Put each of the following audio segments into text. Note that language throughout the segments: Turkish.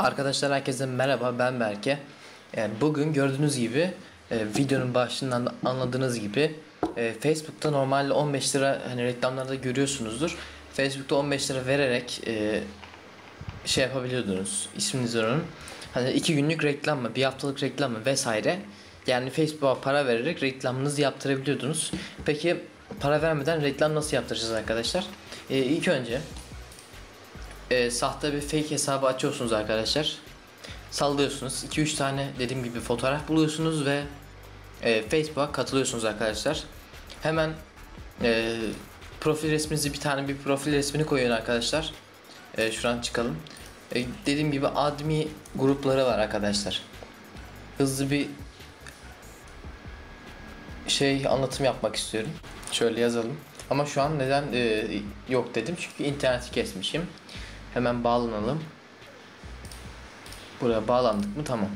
Arkadaşlar herkese merhaba ben Berke. Yani bugün gördüğünüz gibi e, videonun başından da anladığınız gibi e, Facebook'ta normalde 15 lira hani reklamlarda görüyorsunuzdur. Facebook'ta 15 lira vererek e, şey yapabiliyordunuz isminizi onun. Hani iki günlük reklam mı bir haftalık reklam mı vesaire. Yani Facebook'a para vererek reklamınızı yaptırabiliyordunuz. Peki para vermeden reklam nasıl yaptıracağız arkadaşlar? E, ilk önce e, sahte bir fake hesabı açıyorsunuz arkadaşlar. Sallıyorsunuz. 2-3 tane dediğim gibi fotoğraf buluyorsunuz ve e, Facebook'a katılıyorsunuz arkadaşlar. Hemen e, profil resminizi bir tane bir profil resmini koyun arkadaşlar. E, şuradan çıkalım. E, dediğim gibi admi grupları var arkadaşlar. Hızlı bir şey anlatım yapmak istiyorum. Şöyle yazalım. Ama şu an neden e, yok dedim çünkü interneti kesmişim. Hemen bağlanalım. Buraya bağlandık mı? Tamam.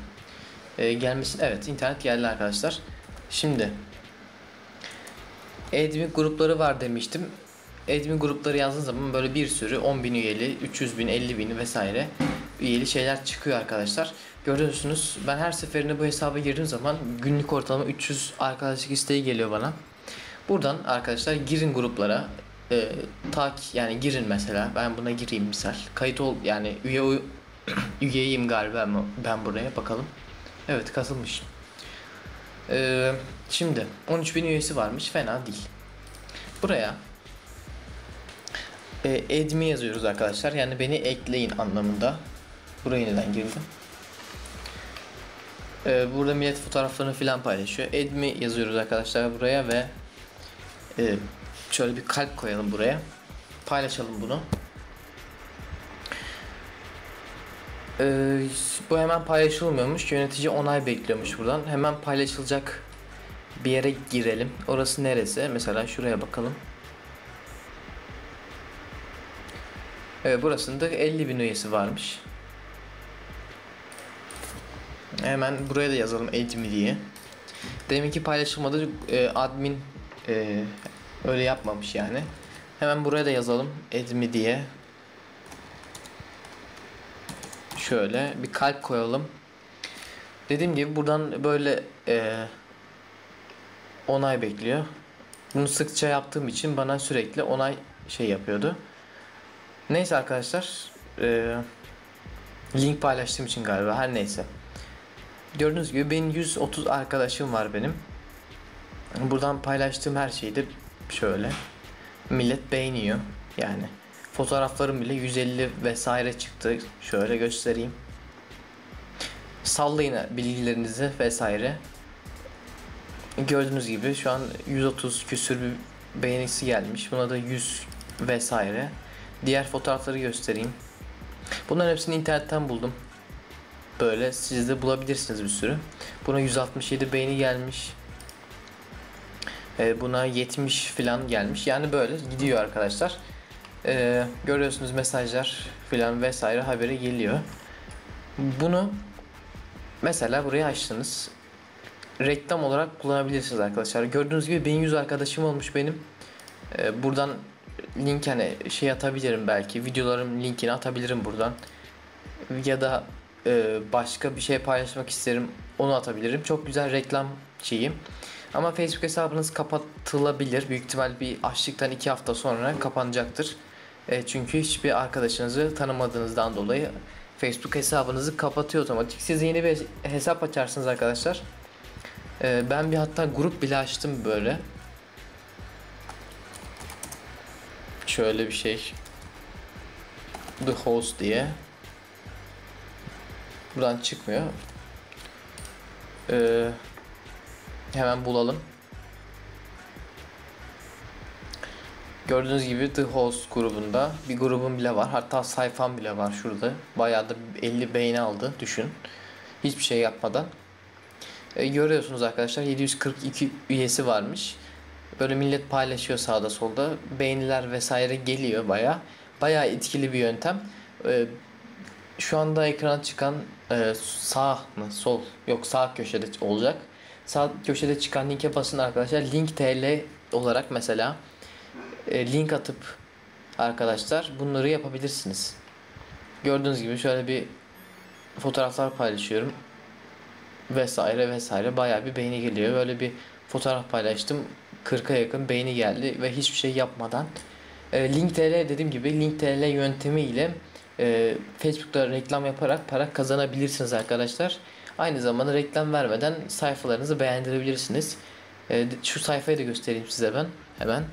Ee, gelmesin. Evet internet geldi arkadaşlar. Şimdi admin grupları var demiştim. Admin grupları yazdığınız zaman böyle bir sürü 10.000 üyeli, 300 bin, 50 bin vesaire üyeli şeyler çıkıyor arkadaşlar. Görüyorsunuz ben her seferinde bu hesaba girdiğim zaman günlük ortalama 300 arkadaşlık isteği geliyor bana. Buradan arkadaşlar girin gruplara e, tak yani girin mesela. Ben buna gireyim misal. Kayıt ol yani üye üyeyim galiba ama ben buraya bakalım. Evet katılmış e, şimdi 13.000 üyesi varmış fena değil. Buraya. E, admi yazıyoruz arkadaşlar. Yani beni ekleyin anlamında. Buraya neden girdim? E, burada millet fotoğraflarını filan paylaşıyor. Admi yazıyoruz arkadaşlar buraya ve e, Şöyle bir kalp koyalım buraya. Paylaşalım bunu. Ee, bu hemen paylaşılmıyormuş. Yönetici onay bekliyormuş buradan. Hemen paylaşılacak bir yere girelim. Orası neresi? Mesela şuraya bakalım. Evet burasında 50 bin üyesi varmış. Hemen buraya da yazalım admin diye. Deminki paylaşılmadı. E, admin e, Öyle yapmamış yani. Hemen buraya da yazalım. Edmi diye. Şöyle bir kalp koyalım. Dediğim gibi buradan böyle e, onay bekliyor. Bunu sıkça yaptığım için bana sürekli onay şey yapıyordu. Neyse arkadaşlar. E, link paylaştığım için galiba her neyse. Gördüğünüz gibi benim 130 arkadaşım var benim. Buradan paylaştığım her şeyde Şöyle. Millet beğeniyor. Yani fotoğraflarım bile 150 vesaire çıktı. Şöyle göstereyim. Sallayın bilgilerinizi vesaire. Gördüğünüz gibi şu an 130 küsür bir beğenisi gelmiş. Buna da 100 vesaire. Diğer fotoğrafları göstereyim. Bunların hepsini internetten buldum. Böyle siz de bulabilirsiniz bir sürü. Buna 167 beğeni gelmiş. E, buna 70 falan gelmiş. Yani böyle gidiyor arkadaşlar. E, görüyorsunuz mesajlar falan vesaire haberi geliyor. Bunu mesela buraya açtınız. Reklam olarak kullanabilirsiniz arkadaşlar. Gördüğünüz gibi 1100 arkadaşım olmuş benim. E, buradan link hani şey atabilirim belki. Videolarım linkini atabilirim buradan. Ya da e, başka bir şey paylaşmak isterim. Onu atabilirim. Çok güzel reklam şeyim. Ama Facebook hesabınız kapatılabilir. Büyük ihtimal bir açlıktan 2 hafta sonra kapanacaktır. E, çünkü hiçbir arkadaşınızı tanımadığınızdan dolayı Facebook hesabınızı kapatıyor otomatik. Siz yeni bir hesap açarsınız arkadaşlar. E, ben bir hatta grup bile açtım böyle. Şöyle bir şey. The Host diye. Buradan çıkmıyor. Eee Hemen bulalım. Gördüğünüz gibi The Host grubunda bir grubum bile var. Hatta sayfam bile var şurada. Bayağı da 50 beğeni aldı düşün. Hiçbir şey yapmadan. E, görüyorsunuz arkadaşlar 742 üyesi varmış. Böyle millet paylaşıyor sağda solda. Beğeniler vesaire geliyor baya. Baya etkili bir yöntem. E, şu anda ekran çıkan e, sağ mı sol yok sağ köşede olacak Sağ köşede çıkan linke basın arkadaşlar. Link TL olarak mesela e, link atıp arkadaşlar bunları yapabilirsiniz. Gördüğünüz gibi şöyle bir fotoğraflar paylaşıyorum vesaire vesaire bayağı bir beğeni geliyor. Böyle bir fotoğraf paylaştım. 40'a yakın beğeni geldi ve hiçbir şey yapmadan e, Link.tr dediğim gibi Link.tr yöntemiyle e, Facebook'ta reklam yaparak para kazanabilirsiniz arkadaşlar. Aynı zamanda reklam vermeden sayfalarınızı beğendirebilirsiniz. E, şu sayfayı da göstereyim size ben hemen.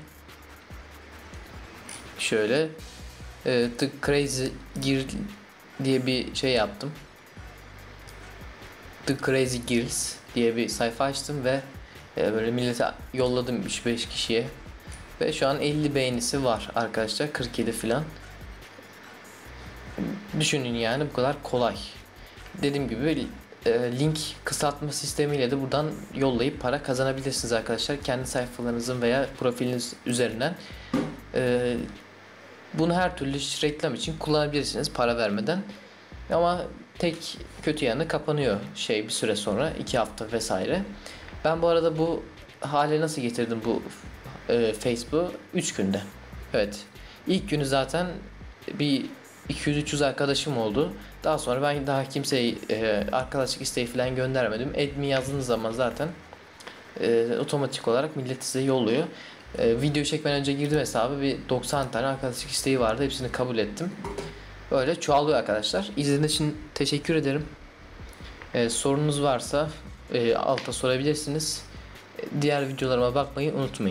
Şöyle The Crazy Girl diye bir şey yaptım. The Crazy Girls diye bir sayfa açtım ve e, böyle millete yolladım 3-5 kişiye. Ve şu an 50 beğenisi var arkadaşlar. 47 filan. Düşünün yani bu kadar kolay. Dediğim gibi link kısaltma sistemiyle de buradan yollayıp para kazanabilirsiniz arkadaşlar. Kendi sayfalarınızın veya profiliniz üzerinden. E, bunu her türlü reklam için kullanabilirsiniz para vermeden. Ama tek kötü yanı kapanıyor şey bir süre sonra 2 hafta vesaire. Ben bu arada bu hale nasıl getirdim bu e, Facebook'u 3 günde. Evet. İlk günü zaten bir 200-300 arkadaşım oldu. Daha sonra ben daha kimseye e, arkadaşlık isteği falan göndermedim. Admin yazdığınız zaman zaten e, otomatik olarak millet size yolluyor. E, video çekmeden önce girdim hesabı bir 90 tane arkadaşlık isteği vardı. Hepsini kabul ettim. Böyle çoğalıyor arkadaşlar. İzlediğiniz için teşekkür ederim. E, sorunuz varsa e, alta sorabilirsiniz. E, Diğer videolarıma bakmayı unutmayın.